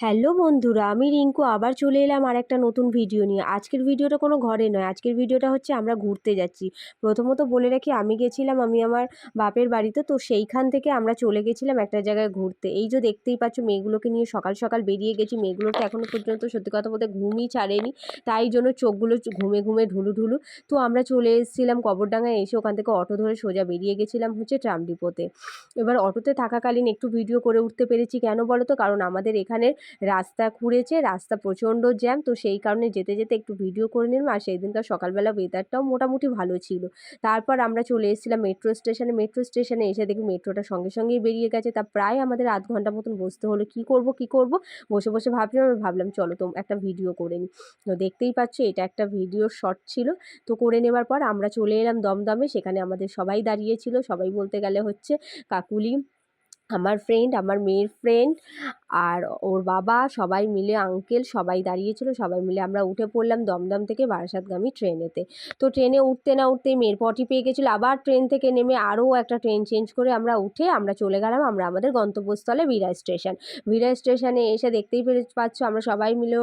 Hello বন্ধুরা, আমি রিঙ্কু, আবার চলে এলাম আর একটা নতুন ভিডিও নিয়ে। আজকের ভিডিওটা কোনো ঘরে নয়, আজকের ভিডিওটা হচ্ছে আমরা ঘুরতে যাচ্ছি। প্রথমত বলে রাখি, আমি গেছিলাম, আমি আমার বাপের বাড়িতে, তো সেইখান থেকে আমরা চলে গেছিলাম একটা জায়গায় ঘুরতে। এই যে দেখতেই পাচ্ছ, মেয়েগুলোকে নিয়ে সকাল সকাল বেরিয়ে গেছি। মেয়েগুলো তো এখনও পর্যন্ত সত্যি কথা বলতে ঘুমই ছাড়েনি, তাই জন্য চোখগুলো ঘুমে ঘুমে ঢুলু ঢুলু তো আমরা চলে এসেছিলাম কবরডাঙ্গায়, এসে ওখান থেকে অটো ধরে সোজা বেরিয়ে গেছিলাম হচ্ছে ট্রাম ডিপোতে। এবার অটোতে থাকাকালীন একটু ভিডিও করে উঠতে পেরেছি। কেন বলো তো? কারণ আমাদের এখানের রাস্তা খুঁড়েছে রাস্তা প্রচণ্ড জ্যাম, তো সেই কারণে যেতে যেতে একটু ভিডিও করে নিলাম। আর সেই দিনকার সকালবেলা ওয়েদারটাও মোটামুটি ভালো ছিল। তারপর আমরা চলে এসেছিলাম মেট্রো স্টেশনে মেট্রো স্টেশনে এসে দেখি মেট্রোটা সঙ্গে সঙ্গেই বেরিয়ে গেছে। তা প্রায় আমাদের আধ ঘণ্টা মতন বসতে হলো। কি করব কি করব? বসে বসে ভাবছিলাম আর ভাবলাম চলো তো একটা ভিডিও করে নিই। তো দেখতেই পাচ্ছ, এটা একটা ভিডিও শট ছিল। তো করে নেবার পর আমরা চলে এলাম দমদমে। সেখানে আমাদের সবাই দাঁড়িয়েছিল সবাই বলতে গেলে হচ্ছে কাকুলি আমার ফ্রেন্ড আমার মেয়ের ফ্রেন্ড আর ওর বাবা, সবাই মিলে আঙ্কেল সবাই দাঁড়িয়েছিল, সবাই মিলে আমরা উঠে পড়লাম দমদম থেকে বারাসাতগামী ট্রেনেতে তো ট্রেনে উঠতে না উঠতেই মেয়ের পটি পেয়ে গেছিল, আবার ট্রেন থেকে নেমে আরও একটা ট্রেন চেঞ্জ করে আমরা উঠে আমরা চলে গেলাম আমরা আমাদের গন্তব্যস্থলে বিরাজ স্টেশন বিরাজ স্টেশনে এসে দেখতেই পেরে পাচ্ছ আমরা সবাই মিলে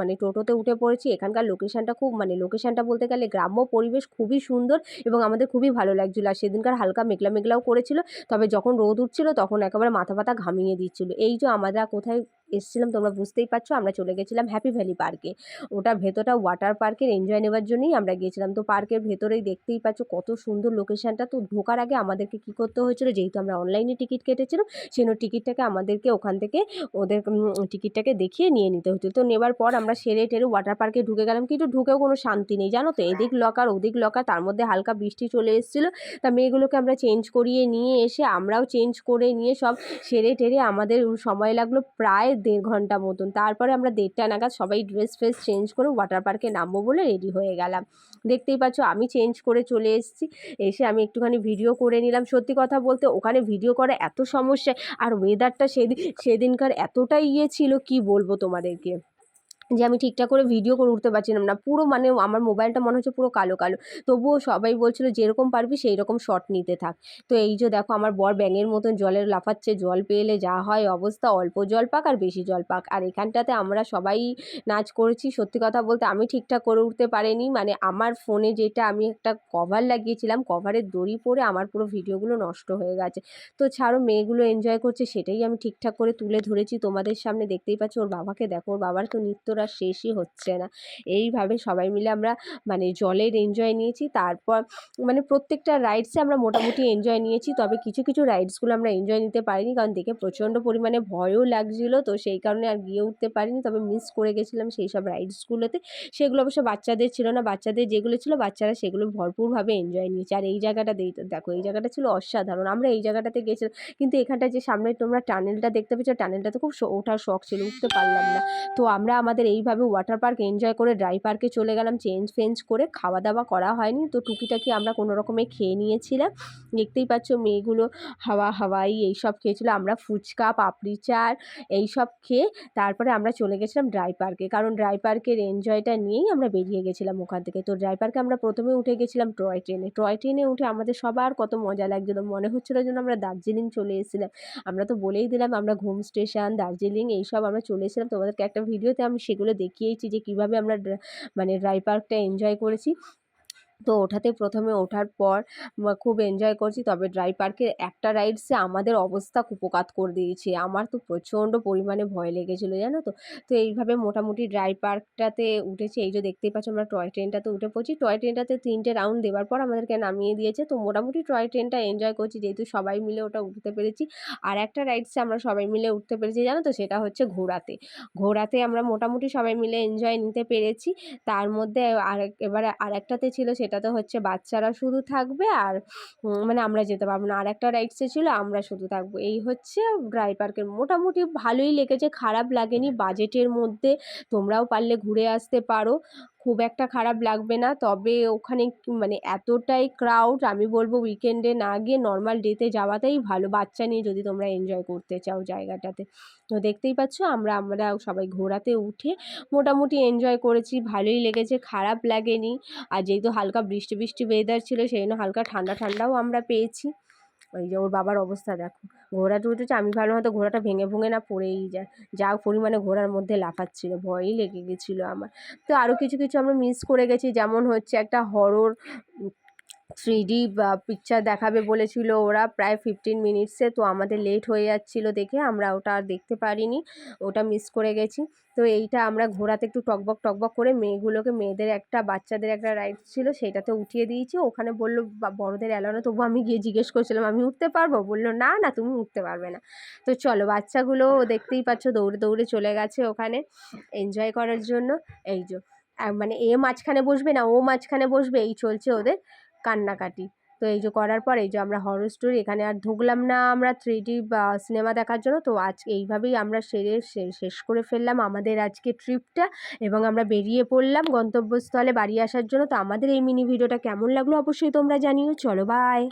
মানে টোটোতে উঠে পড়েছি। এখানকার লোকেশানটা খুব মানে লোকেশানটা বলতে গেলে গ্রাম্য পরিবেশ খুবই সুন্দর এবং আমাদের খুবই ভালো লাগছিল। আর সেদিনকার হালকা মেঘলা মেঘলাও করেছিল, তবে যখন রোদ উঠছিল তখন একেবারে মাথা পাতা ঘামিয়ে দিচ্ছিল। এই যে আমরা কোথায় এসেছিলাম, তোমরা বুঝতেই পারছ, আমরা চলে গেছিলাম হ্যাপি ভ্যালি পার্কে ওটা ভেতরটা ওয়াটার পার্কের এনজয় নেওয়ার জন্যই আমরা গিয়েছিলাম। তো পার্কের ভেতরেই দেখতেই পাচ্ছ, কত সুন্দর লোকেশানটা তো ঢোকার আগে আমাদেরকে কী করতে হয়েছিল, যেহেতু আমরা অনলাইনে টিকিট কেটেছিলাম, সেজন্য টিকিটটাকে আমাদেরকে ওখান থেকে ওদের টিকিটটাকে দেখিয়ে নিয়ে নিতে হতো তো নেবার পর আমরা সেরে টেরে ওয়াটার পার্কে ঢুকে গেলাম, কিন্তু ঢুকেও কোনো শান্তি নেই, জানো তো? এদিক লকার ওদিক লকার তার মধ্যে হালকা বৃষ্টি চলে এসেছিল। তা মেয়েগুলোকে আমরা চেঞ্জ করিয়ে নিয়ে এসে আমরাও চেঞ্জ করে নিয়ে সব সেরে টেরে আমাদের সময় লাগল প্রায় দেড় ঘণ্টা মতন। তারপরে আমরা দেড়টা নাগাদ সবাই ড্রেস ফ্রেস চেঞ্জ করে ওয়াটার পার্কে নামবো বলে রেডি হয়ে গেলাম। দেখতেই পাচ্ছ আমি চেঞ্জ করে চলে এসেছি। এসে আমি একটুখানি ভিডিও করে নিলাম। সত্যি কথা বলতে ওখানে ভিডিও করা এত সমস্যা, আর ওয়েদারটা সেদিন, সেদিনকার এতটাই ইয়ে ছিল, কি বলব তোমাদেরকে? যে আমি ঠিকঠাক করে ভিডিও করে উঠতে পারছিলাম না। পুরো মানে আমার মোবাইলটা মনে হচ্ছে পুরো কালো কালো। তবুও সবাই বলছিল, যেরকম পারবি সেই রকম শট নিতে থাক। তো এই যে দেখো, আমার বর ব্যাঙের মতন জলের লাফাচ্ছে, জল পেলে যা হয় অবস্থা, অল্প জল পাক আর বেশি জল পাক। আর এখানটাতে আমরা সবাই নাচ করেছি, সত্যি কথা বলতে আমি ঠিকঠাক করে উঠতে পারিনি। মানে আমার ফোনে যেটা আমি একটা কভার লাগিয়েছিলাম কভারের দড়ি পরে আমার পুরো ভিডিওগুলো নষ্ট হয়ে গেছে। তো ছাড়ো, মেয়েগুলো এনজয় করছে, সেটাই আমি ঠিকঠাক করে তুলে ধরেছি। তোমাদের সামনে দেখতেই পাচ্ছি, ওর বাবাকে দেখো, ওর বাবার তো নৃত্য আর শেষই হচ্ছে না। এইভাবে সবাই মিলে আমরা মানে জলের এনজয় নিয়েছি। তারপর মানে প্রত্যেকটা রাইডসে আমরা মোটামুটি এনজয় নিয়েছি। তবে কিছু কিছু রাইডসগুলো আমরা এনজয় নিতে পারিনি। কারণ দেখে প্রচণ্ড পরিমাণে ভয়ও লাগছিল। তো সেই কারণে আর গিয়ে উঠতে পারিনি। তবে মিস করে গেছিলাম সেই সব রাইডসগুলোতে সেগুলো অবশ্য বাচ্চাদের ছিল না। বাচ্চাদের যেগুলো ছিল বাচ্চারা সেগুলো ভরপুরভাবে এনজয় নিয়েছে। আর এই জায়গাটা দেখো, এই জায়গাটা ছিল অসাধারণ। আমরা এই জায়গাটাতে গেছিলাম। কিন্তু এখানটা যে সামনে তোমরা টানেলটা দেখতে পেয়েছ টানেলটাতে খুব ওঠার শখ ছিল। উঠতে পারলাম না। তো আমরা আমাদের এইভাবে ওয়াটার পার্ক এনজয় করে ড্রাই পার্কে চলে গেলাম চেঞ্জ ফেঞ্জ করে খাওয়া দাওয়া করা হয়নি। তো টুকিটাকি আমরা কোনো রকমে খেয়ে নিয়েছিলাম। দেখতেই পাচ্ছ মেয়েগুলো হাওয়া হাওয়াই এইসব খেয়েছিলো। আমরা ফুচকা, পাপড়ি চাট এইসব খেয়ে তারপরে আমরা চলে গেছিলাম ড্রাই পার্কে কারণ ড্রাই পার্কের এনজয়টা নিয়েই আমরা বেরিয়ে গেছিলাম ওখান থেকে। তো ড্রাই পার্কে আমরা প্রথমে উঠে গেছিলাম টয় ট্রেনে টয় ট্রেনে উঠে আমাদের সবার কত মজা লাগছিল মনে হচ্ছিল যেন আমরা দার্জিলিং চলে এসেছিলাম। আমরা তো বলেই দিলাম আমরা ঘুম স্টেশন দার্জিলিং এইসব আমরা চলে এসেছিলাম। তোমাদেরকে একটা ভিডিওতে আমি সেগুলো দেখিয়েছি যে কীভাবে আমরা মানে ড্রাই পার্কটা এনজয় করেছি। তো ওঠাতে প্রথমে ওঠার পর খুব এনজয় করছি। তবে ড্রাই পার্কের একটা রাইডসে আমাদের অবস্থা কুপোকাত করে দিয়েছে। আমার তো প্রচণ্ড পরিমাণে ভয় লেগেছিলো, জানো তো? তো এইভাবে মোটামুটি ড্রাই পার্কটাতে উঠেছি। এই যে দেখতেই পাচ্ছি আমরা টয় ট্রেনটাতে উঠে পড়ছি। টয় ট্রেনটাতে তিনটে রাউন্ড দেওয়ার পর আমাদেরকে নামিয়ে দিয়েছে। তো মোটামুটি টয় ট্রেনটা এনজয় করছি। যেহেতু সবাই মিলে ওটা উঠতে পেরেছি। আর একটা রাইডসে আমরা সবাই মিলে উঠতে পেরেছি, জানো তো? সেটা হচ্ছে ঘোড়াতে। ঘোড়াতে আমরা মোটামুটি সবাই মিলে এনজয় নিতে পেরেছি। তার মধ্যে আর এবারে আরেকটাতে ছিল সেটাতে হচ্ছে বাচ্চারা শুধু থাকবে আর মানে আমরা যেতে পারব না। আর একটা রাইডসে ছিল আমরা শুধু থাকব। এই হচ্ছে ড্রাই পার্কের মোটামুটি ভালোই লেগেছে খারাপ লাগেনি বাজেটের মধ্যে। তোমরাও পারলে ঘুরে আসতে পারো। খুব একটা খারাপ লাগবে না। তবে ওখানে মানে এতটাই ক্রাউড আমি বলব উইকেন্ডে না গিয়ে নর্মাল ডেতে যাওয়াটাই ভালো। বাচ্চা নিয়ে যদি তোমরা এনজয় করতে চাও জায়গাটাতে। তো দেখতেই পাচ্ছ আমরা আমরা সবাই ঘোরাতে উঠে মোটামুটি এনজয় করেছি। ভালোই লেগেছে, খারাপ লাগেনি। আর যেহেতু হালকা বৃষ্টি বৃষ্টি ওয়েদার ছিল, সেই জন্য হালকা ঠান্ডা, ঠান্ডাও আমরা পেয়েছি। ওই যে ওর বাবার অবস্থা দেখো। ঘোড়া হচ্ছে আমি ভাবলাম হয়তো ঘোড়াটা ভেঙে ভেঙে না পড়েই যায়। যা পরিমাণে ঘোড়ার মধ্যে লাফাচ্ছিল, ভয়ই লেগে গেছিল আমার। তো আরও কিছু কিছু আমরা মিস করে গেছি। যেমন হচ্ছে একটা হরর থ্রি ডি পিকচার দেখাবে বলেছিল ওরা। প্রায় ফিফটিন মিনিটসে তো আমাদের লেট হয়ে যাচ্ছিল দেখে, আমরা ওটা আর দেখতে পারিনি, ওটা মিস করে গেছি। তো এইটা আমরা ঘোড়াতে একটু টকবক টকবক করে মেয়েগুলোকে, মেয়েদের একটা, বাচ্চাদের একটা রাইড ছিল সেটাতে উঠিয়ে দিয়েছি। ওখানে বলল বড়দের অ্যালাউনে তবু আমি গিয়ে জিজ্ঞেস করছিলাম, আমি উঠতে পারব? বলল, না না, তুমি উঠতে পারবে না। তো চলো, বাচ্চাগুলো দেখতেই পাচ্ছ, দৌড়ে দৌড়ে চলে গেছে ওখানে এনজয় করার জন্য। এই যে মানে এ মাঝখানে বসবে না, ও মাঝখানে বসবে, এই চলছে ওদের। কান্নাকাটি। তো এই যে করার পর এই যে আমরা হরর স্টোরি এখানে আর ঢুকলাম না আমরা থ্রি ডি সিনেমা দেখার জন্য। তো আজ এইভাবেই আমরা সেরে শেষ করে ফেললাম আমাদের আজকে ট্রিপটা এবং আমরা বেরিয়ে পড়লাম গন্তব্যস্থলে বাড়ি আসার জন্য। তো আমাদের এই মিনি ভিডিওটা কেমন লাগল অবশ্যই তোমরা জানিও। চলো বাই